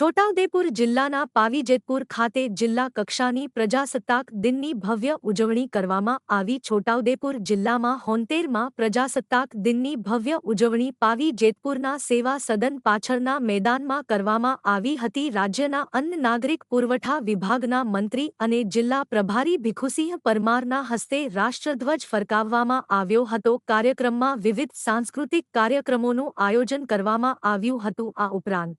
છોટાઉદેપુર જિલ્લાના પાવીજેતપુર ખાતે જિલ્લા કક્ષાની પ્રજાસત્તાક દિનની ભવ્ય ઉજવણી કરવામાં આવી. છોટાઉદેપુર જિલ્લામાં હોન્તેરમાં પ્રજાસત્તાક દિનની ભવ્ય ઉજવણી પાવી જેતપુરના સેવા સદન પાછળના મેદાનમાં કરવામાં આવી હતી. રાજ્યના અન્ન નાગરિક પુરવઠા વિભાગના મંત્રી અને જિલ્લા પ્રભારી ભીખુસિંહ પરમારના હસ્તે રાષ્ટ્રધ્વજ ફરકાવવામાં આવ્યો હતો. કાર્યક્રમમાં વિવિધ સાંસ્કૃતિક કાર્યક્રમોનું આયોજન કરવામાં આવ્યું હતું. આ ઉપરાંત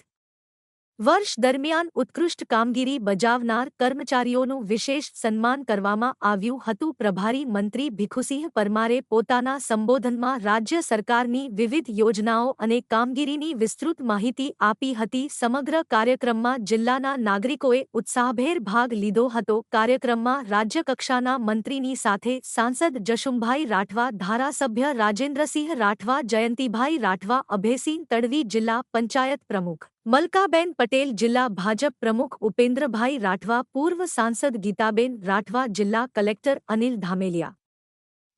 વર્ષ દરમિયાન ઉત્કૃષ્ટ કામગીરી બજાવનાર કર્મચારીઓનું વિશેષ સન્માન કરવામાં આવ્યું હતું. પ્રભારી મંત્રી ભીખુસિંહ પરમારે પોતાના સંબોધનમાં રાજ્ય સરકારની વિવિધ યોજનાઓ અને કામગીરીની વિસ્તૃત માહિતી આપી હતી. સમગ્ર કાર્યક્રમમાં જિલ્લાના નાગરિકોએ ઉત્સાહભેર ભાગ લીધો હતો. કાર્યક્રમમાં રાજ્યકક્ષાના મંત્રીની સાથે સાંસદ જશુમભાઈ રાઠવા, ધારાસભ્ય રાજેન્દ્રસિંહ રાઠવા, જયંતિભાઈ રાઠવા, અભયસિંહ તડવી જિલ્લા પંચાયત પ્રમુખ મલકાબેન પટેલ જિલ્લા ભાજપ પ્રમુખ ઉપેન્દ્રભાઈ રાઠવા, પૂર્વ સાંસદ ગીતાબેન રાઠવા, જિલ્લા કલેક્ટર અનિલ ધામેલિયા.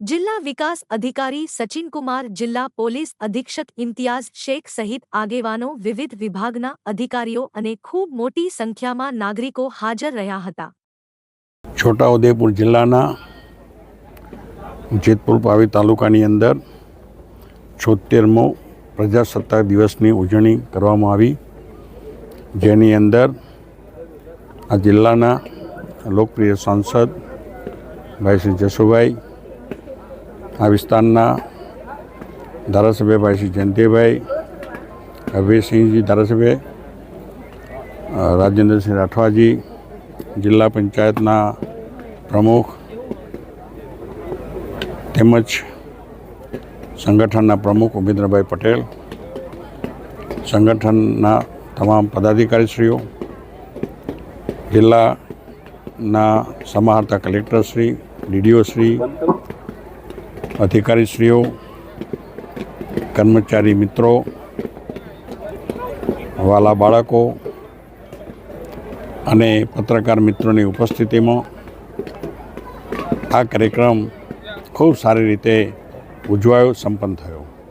જિલ્લા વિકાસ અધિકારી સચિનકુમાર, જિલ્લા પોલીસ અધિક્ષક ઇમ્તિયાઝ શેખ સહિત આગેવાનો વિવિધ વિભાગના અધિકારીઓ અને ખૂબ મોટી સંખ્યામાં નાગરિકો હાજર રહ્યા હતા. છોટાઉદેપુર જિલ્લાના જેતપુર પાવી તાલુકાની અંદર છોતેરમો પ્રજાસત્તાક દિવસની ઉજવણી કરવામાં આવી. જેની અંદર આ જિલ્લાના લોકપ્રિય સાંસદ ભાઈ શ્રી જશુભાઈ આ વિસ્તારના ધારાસભ્ય ભાઈ શ્રી જયંતિભાઈ, અભયસિંહજી ધારાસભ્ય રાજેન્દ્રસિંહ રાઠવાજી, જિલ્લા પંચાયતના પ્રમુખ તેમજ સંગઠનના પ્રમુખ ઉપેન્દ્રભાઈ પટેલ, સંગઠનના તમામ પદાધિકારીશ્રીઓ, જિલ્લાના સમાહર્તા કલેક્ટરશ્રી, ડીડીઓશ્રી, અધિકારીશ્રીઓ, કર્મચારી મિત્રો, વાલા બાળકો અને પત્રકાર મિત્રોની ઉપસ્થિતિમાં આ કાર્યક્રમ ખૂબ સારી રીતે ઉજવાયો, સંપન્ન થયો.